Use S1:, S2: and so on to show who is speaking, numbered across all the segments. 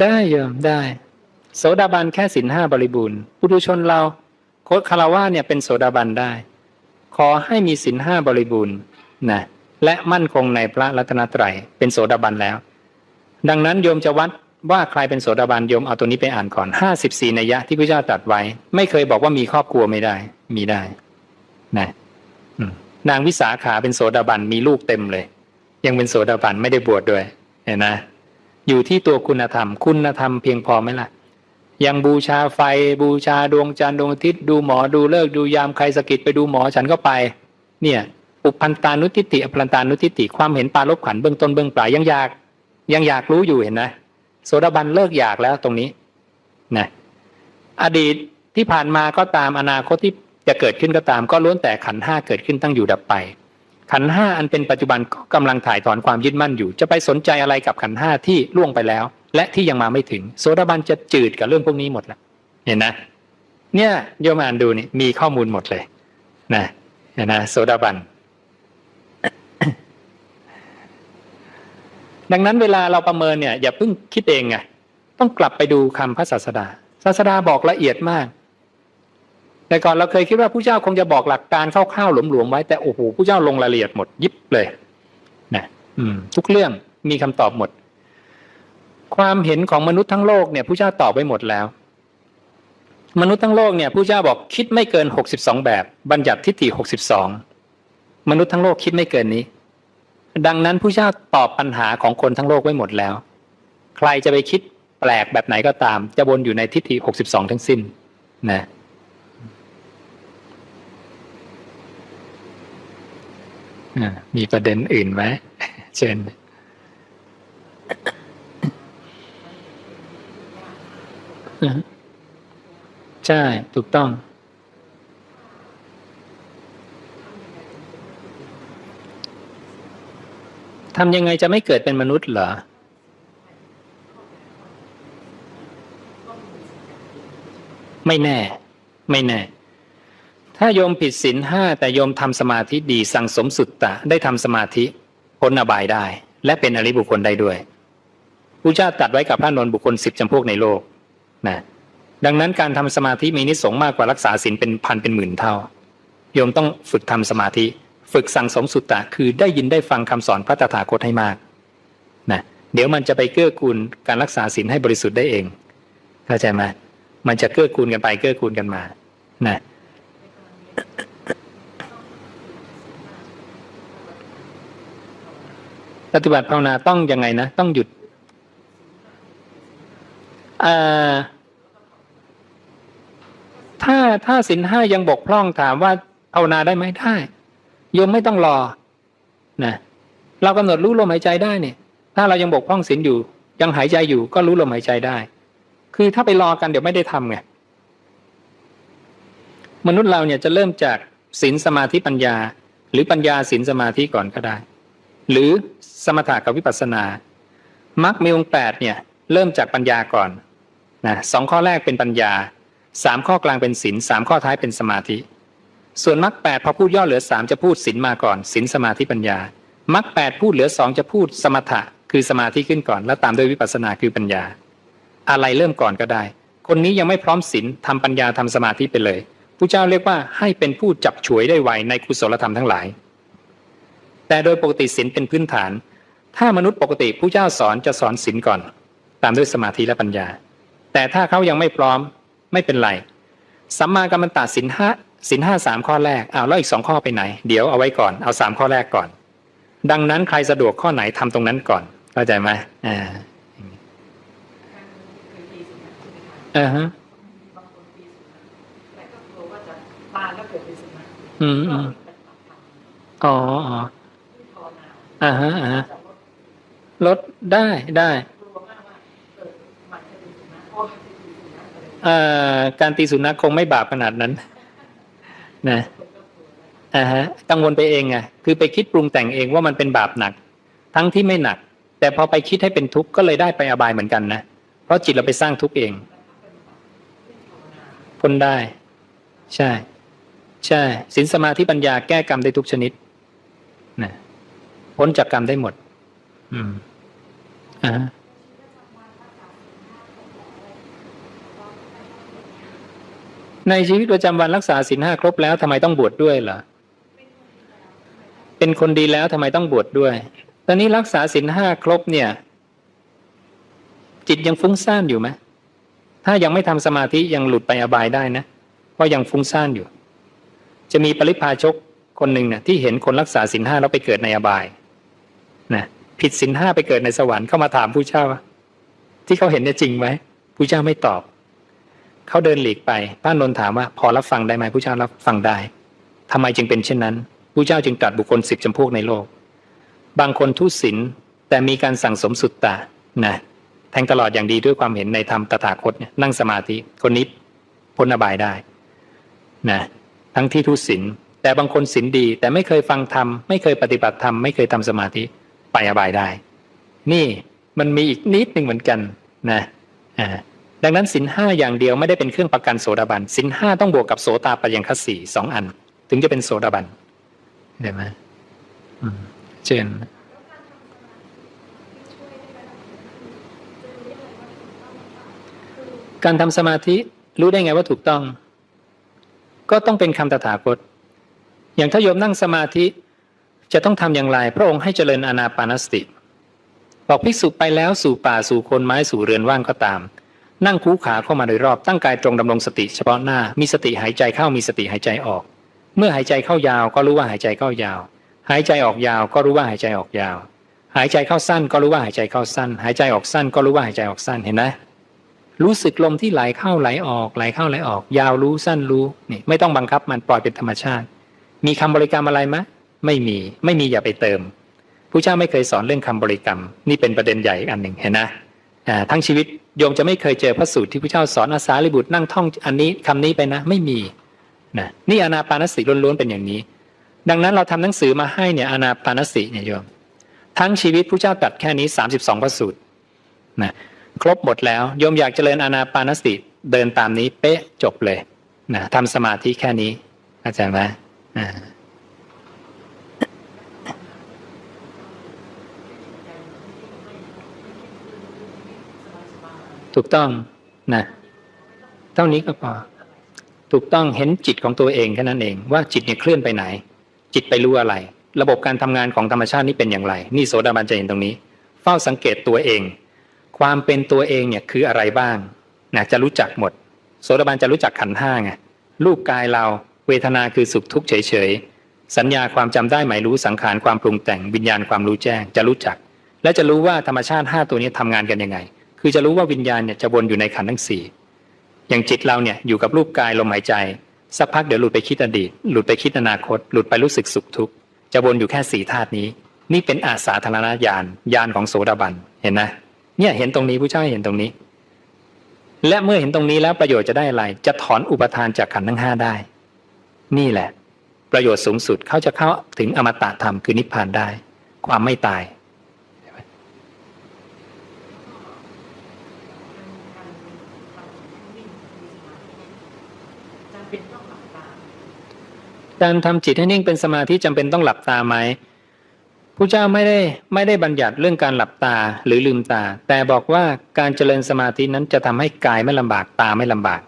S1: ได้โยมได้ โสดาบันแค่สินห้าบริบูรณ์ปุถุชนเราโคตคารวะเนี่ยเป็นโสดาบันได้ ขอให้มีสินห้าบริบูรณ์นะและมั่นคงในพระรัตนตรัยเป็นโสดาบันแล้ว ดังนั้นโยมจะวัดว่าใครเป็นโสดาบันโยมเอาตัวนี้ไปอ่านก่อนห้าสิบสี่นัยยะที่พระเจ้าตรัสไว้ ไม่เคยบอกว่ามีครอบครัวไม่ได้ มีได้นะ นางวิสาขาเป็นโสดาบันมีลูกเต็มเลย ยังเป็นโสดาบันไม่ได้บวชดด้วยเห็นนะอยู่ที่ตัวคุณธรรม คุณธรรมเพียงพอไหมล่ะ ยังบูชาไฟบูชาดวงจันทร์ดวงอาทิตย์ดูหมอดูเลิกดูยามใครสะกิดไปดูหมอฉันก็ไป เนี่ย อุพันตานุทิติอภรันตานุทิติความเห็นปาลบขันเบื้องต้นเบื้องปลายยังอยาก ยังอยากรู้อยู่เห็นนะโสดาบันเลิกอยากแล้วตรงนี้นะอดีตที่ผ่านมาก็ตามอนาคตที่ จะเกิดขึ้นก็ตามก็ล้วนแต่ขันห้าเกิดขึ้นตั้งอยู่ดับไป ขันห้าอันเป็นปัจจุบันก็กำลังถ่ายถอนความยึดมั่นอยู่ จะไปสนใจอะไรกับขันห้าที่ล่วงไปแล้ว และที่ยังมาไม่ถึง โสดาบันจะจืดกับเรื่องพวกนี้หมดแล้วเห็นนะเนี่ยโยมอ่านดูนี่มีข้อมูลหมดเลยนะเห็นนะโสดาบันดังนั้นเวลาเราประเมินเนี่ยอย่าเพิ่งคิดเองไงต้องกลับไปดูคำพระศาสดาศาสดาบอกละเอียดมาก แต่ก่อนเราเคยคิดว่าผู้เจ้าคงจะบอกหลักการคร่าวๆหลวมๆไว้แต่โอ้โหผู้เจ้าลงรายละเอียดหมดยิบเลยนะอืม ทุกเรื่องมีคำตอบหมด ความเห็นของมนุษย์ทั้งโลกเนี่ยผู้เจ้าตอบไว้หมดแล้ว มนุษย์ทั้งโลกเนี่ยผู้เจ้าบอกคิดไม่เกินหกสิบสองแบบ บัญญัติทิฏฐิหกสิบสองมนุษย์ทั้งโลกคิดไม่เกินนี้ ดังนั้นผู้เจ้าตอบปัญหาของคนทั้งโลกไว้หมดแล้ว ใครจะไปคิดแปลกแบบไหนก็ตาม จะวนอยู่ในทิฏฐิหกสิบสองทั้งสิ้นนะ อ่า มีประเด็นอื่นไหมเชิญอือฮึใช่ ถูกต้อง ทำยังไงจะไม่เกิดเป็นมนุษย์เหรอ ไม่แน่ ไม่แน่ ถ้าโยมผิดศีลห้าแต่โยมทำสมาธิดีสั่งสมสุตตะได้ทำสมาธิพ้นอบายได้ และเป็นอริบุคคลได้ด้วยพระเจ้าตัดไว้กับพระนนทบุคคลสิบจำพวกในโลกนะดังนั้นการทำสมาธิมีนิสงมากกว่ารักษาศีลเป็นพันเป็นหมื่นเท่า โยมต้องฝึกทำสมาธิ ฝึกสั่งสมสุตตะคือได้ยินได้ฟังคำสอนพระตถาคตให้มากนะเดี๋ยวมันจะไปเกื้อกูลการรักษาศีลให้บริสุทธิ์ได้เอง เข้าใจไหมมันจะเกื้อกูลกันไปเกื้อกูลกันมานะ ปฏิบัติภาวนาต้องยังไงนะ ต้องหยุดถ้าถ้าสินห้ายังบกพร่องถามว่าภาวนาได้ไหมได้โยมไม่ต้องรอนะเรากำหนดรู้ลมหายใจได้เนี่ย ถ้าเรายังบกพร่องศีลอยู่ ยังหายใจอยู่ก็รู้ลมหายใจได้ คือถ้าไปรอกันเดี๋ยวไม่ได้ทำไงมนุษย์เราเนี่ยจะเริ่มจากศีลสมาธิปัญญา หรือปัญญาศีลสมาธิก่อนก็ได้ หรือสมถะกับวิปัสสนามรรคมีองค์แปดเนี่ยเริ่มจากปัญญาก่อนนะสองข้อแรกเป็นปัญญาสามข้อกลางเป็นศีลสามข้อท้ายเป็นสมาธิ ส่วนมรรคแปดพอพูดย่อเหลือสามจะพูดศีลมาก่อนศีลสมาธิปัญญามรรคแปดพูดเหลือสองจะพูดสมถะคือสมาธิขึ้นก่อน แล้วตามด้วยวิปัสสนาคือปัญญา อะไรเริ่มก่อนก็ได้ คนนี้ยังไม่พร้อมศีลทำปัญญาทำสมาธิไปเลยผู้เจ้าเรียกว่าให้เป็นผู้จับฉวยได้ไวในกุศลธรรมทั้งหลาย แต่โดยปกติศีลเป็นพื้นฐาน ถ้ามนุษย์ปกติผู้เจ้าสอนจะสอนศีลก่อน ตามด้วยสมาธิและปัญญา แต่ถ้าเขายังไม่พร้อมไม่เป็นไรสัมมากัมมันตศีลห้าศีลห้าสามข้อแรกอ้าวแล้วอีกสองข้อไปไหน เดี๋ยวเอาไว้ก่อนเอาสามข้อแรกก่อน ดังนั้นใครสะดวกข้อไหนทำตรงนั้นก่อนเข้าใจไหมอ่าอ่าฮะ
S2: บางคนปีสุนัขแต่ก็กลัวว่าจะตายแล้วเกิดเป็นสุนัข
S1: อืมอืมอ๋ออ๋อ
S2: ที่ภาวนา
S1: อ่าฮะอ่าฮะ
S2: ลด
S1: ได้ได้
S2: กาการาะว่าเป็นสุนัขอะไร
S1: เอ่อการตีสุนัขคงไม่บาปขนาดนั้น นะอ่าฮะกังวลไปเองไงคือไปคิดปรุงแต่งเองว่ามันเป็นบาปหนัก ทั้งที่ไม่หนัก แต่พอไปคิดให้เป็นทุกข์ก็เลยได้ไปอบายเหมือนกันนะเพราะจิตเราไปสร้างทุกข์เองพ้นได้ ใช่ ใช่สินสมาธิปัญญาแก้กรรมได้ทุกชนิด พ้นจากกรรมได้หมด อืมอ่าในชีวิตประจำวันรักษาศีลห้าครบแล้วทำไมต้องบวชดด้วยล่ะ เป็นคนดีแล้วทำไมต้องบวชดด้วย ตอนนี้รักษาศีลห้าครบเนี่ย จิตยังฟุ้งซ่านอยู่ไหมถ้ายังไม่ทำสมาธิยังหลุดไปอบายได้นะ เพราะยังฟุ้งซ่านอยู่ จะมีปริพาชกคนหนึ่งเนี่ยที่เห็นคนรักษาศีลห้าแล้วไปเกิดในอบาย นะผิดศีลห้าไปเกิดในสวรรค์เข้ามาถามผู้เจ้าว่าที่เขาเห็นเนี่ยจริงไหมผู้เจ้าไม่ตอบเขาเดินหลีกไปพระนนถามว่า พอรับฟังได้ไหมผู้เจ้ารับฟังได้ทำไมจึงเป็นเช่นนั้นผู้เจ้าจึงตรัสบุคคลสิบจำพวกในโลก บางคนทุศีลแต่มีการสั่งสมสุตตะนะแทงตลอดอย่างดีด้วยความเห็นในธรรมตถาคตเนี่ยนั่งสมาธิคนนี้พ้นอบายได้นะทั้งที่ทุศีลแต่บางคนศีลดี แต่ไม่เคยฟังธรรมไม่เคยปฏิบัติธรรมไม่เคยทำสมาธิ ไปอบายได้ นี่มันมีอีกนิดหนึ่งเหมือนกันนะอ่าดังนั้นสินห้าอย่างเดียวไม่ได้เป็นเครื่องประกันโสดาบันสินห้าต้องบวกกับโสตาปัญญคัสสีสองอัน ถึงจะเป็นโสดาบันเห็นไหมอืมเช่นการทำสมาธิรู้ได้ไงว่าถูกต้อง ก็ต้องเป็นคำตถาคตอย่างถ้าโยมนั่งสมาธิ จะต้องทำอย่างไร พระองค์ให้เจริญอานาปานสติ บอกภิกษุไปแล้วสู่ป่าสู่คนไม้สู่เรือนว่างก็ตาม นั่งคูขาเข้ามาโดยรอบตั้งกายตรงดำรงสติเฉพาะหน้ามีสติหายใจเข้ามีสติหายใจออก เมื่อหายใจเข้ายาวก็รู้ว่าหายใจเข้ายาว หายใจออกยาวก็รู้ว่าหายใจออกยาว หายใจเข้าสั้นก็รู้ว่าหายใจเข้าสั้น หายใจออกสั้นก็รู้ว่าหายใจออกสั้นเห็นไหมรู้สึกลมที่ไหลเข้าไหลออกไหลเข้าไหลออก ยาวรู้สั้นรู้นี่ไม่ต้องบังคับมันปล่อยเป็นธรรมชาติ มีคำบริกรรมอะไรไหม ไม่มีไม่มีอย่าไปเติมผู้เจ้าไม่เคยสอนเรื่องคำบริกรรม นี่เป็นประเด็นใหญ่อีกอันหนึ่งเห็นนะทั้งชีวิตโยมจะไม่เคยเจอพระสูตรที่พระเจ้าสอนอาสาลิบุตรนั่งท่องอันนี้คำนี้ไปนะ ไม่มีนะนี่อานาปานสติล้วนๆเป็นอย่างนี้ ดังนั้นเราทำหนังสือมาให้เนี่ยอานาปานสติเนี่ยโยม ทั้งชีวิตพระเจ้าตัดแค่นี้ 32 พระสูตรนะครบหมดแล้วโยมอยากเจริญอานาปานสติเดินตามนี้เป๊ะจบเลยนะทำสมาธิแค่นี้เข้าใจไหมอ่า ถูกต้องนะเท่านี้ก็พอถูกต้องเห็นจิตของตัวเองแค่นั้นเองว่าจิตเนี่ยเคลื่อนไปไหน จิตไปรู้อะไร ระบบการทำงานของธรรมชาตินี่เป็นอย่างไร นี่โสดาบันจะเห็นตรงนี้ เฝ้าสังเกตตัวเอง ความเป็นตัวเองเนี่ยคืออะไรบ้างนะจะรู้จักหมด โสดาบันจะรู้จักขันห้าไงรูปกายเราเวทนาคือสุขทุกข์เฉยๆสัญญาความจำได้หมายรู้สังขารความปรุงแต่งวิญญาณความรู้แจ้งจะรู้จัก และจะรู้ว่าธรรมชาติห้าตัวนี้ทำงานกันยังไง คือจะรู้ว่าวิญญาณเนี่ยจะวนอยู่ในขันธ์ทั้งสี่อย่างจิตเราเนี่ยอยู่กับรูปกายลมหายใจสักพักเดี๋ยวหลุดไปคิดอดีต หลุดไปคิดอนาคต หลุดไปรู้สึกสุขทุกข์จะวนอยู่แค่สี่ธาตุนี้ นี่เป็นอาสาธารณญาณญาณของโสดาบันเห็นนะเนี่ยเห็นตรงนี้ผู้เจ้าเห็นตรงนี้ และเมื่อเห็นตรงนี้แล้วประโยชน์จะได้อะไร จะถอนอุปทานจากขันธ์ทั้งห้าได้ นี่แหละ ประโยชน์สูงสุดเขาจะเข้าถึงอมตะธรรมคือนิพพานได้ ความไม่ตาย
S2: จำเป็นต้องหลับตา
S1: การทำจิตให้นิ่งเป็นสมาธิจำเป็นต้องหลับตาไหมผู้เจ้าไม่ได้ไม่ได้บัญญัติเรื่องการหลับตาหรือลืมตา แต่บอกว่าการเจริญสมาธินั้นจะทำให้กายไม่ลำบากตาไม่ลำบาก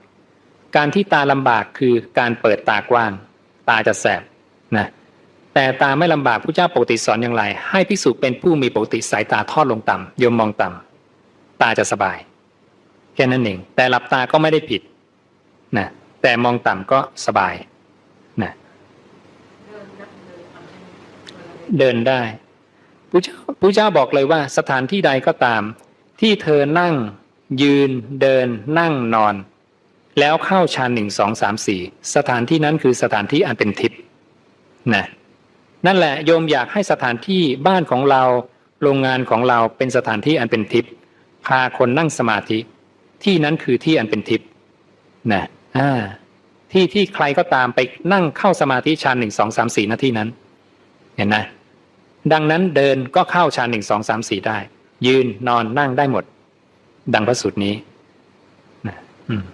S1: การที่ตาลำบากคือการเปิดตากว้าง ตาจะแสบนะแต่ตาไม่ลำบากผู้เจ้าปกติสอนอย่างไร ให้ภิกษุเป็นผู้มีปกติสายตาทอดลงต่ำโยมมองต่ำตาจะสบาย แค่นั้นเองแต่หลับตาก็ไม่ได้ผิดนะ แต่มองต่ำก็สบายนะเดินได้ผู้เจ้าผู้เจ้าบอกเลยว่าสถานที่ใดก็ตาม ที่เธอนั่ง ยืนเดิน นั่งนอน แล้วเข้าฌานหนึ่งสองสามสี่สถานที่นั้นคือสถานที่อันเป็นทิพย์นะนั่นแหละโยมอยากให้สถานที่บ้านของเราโรงงานของเราเป็นสถานที่อันเป็นทิพย์พาคนนั่งสมาธิ ที่นั้นคือที่อันเป็นทิพย์นะ อ่าที่ที่ใครก็ตามไปนั่งเข้าสมาธิฌานหนึ่งสองสามสี่นาทีนั้น เห็นไหมดังนั้นเดินก็เข้าฌานหนึ่งสองสามสี่ได้ ยืนนอนนั่งได้หมด ดังพระสูตรนี้นะอืม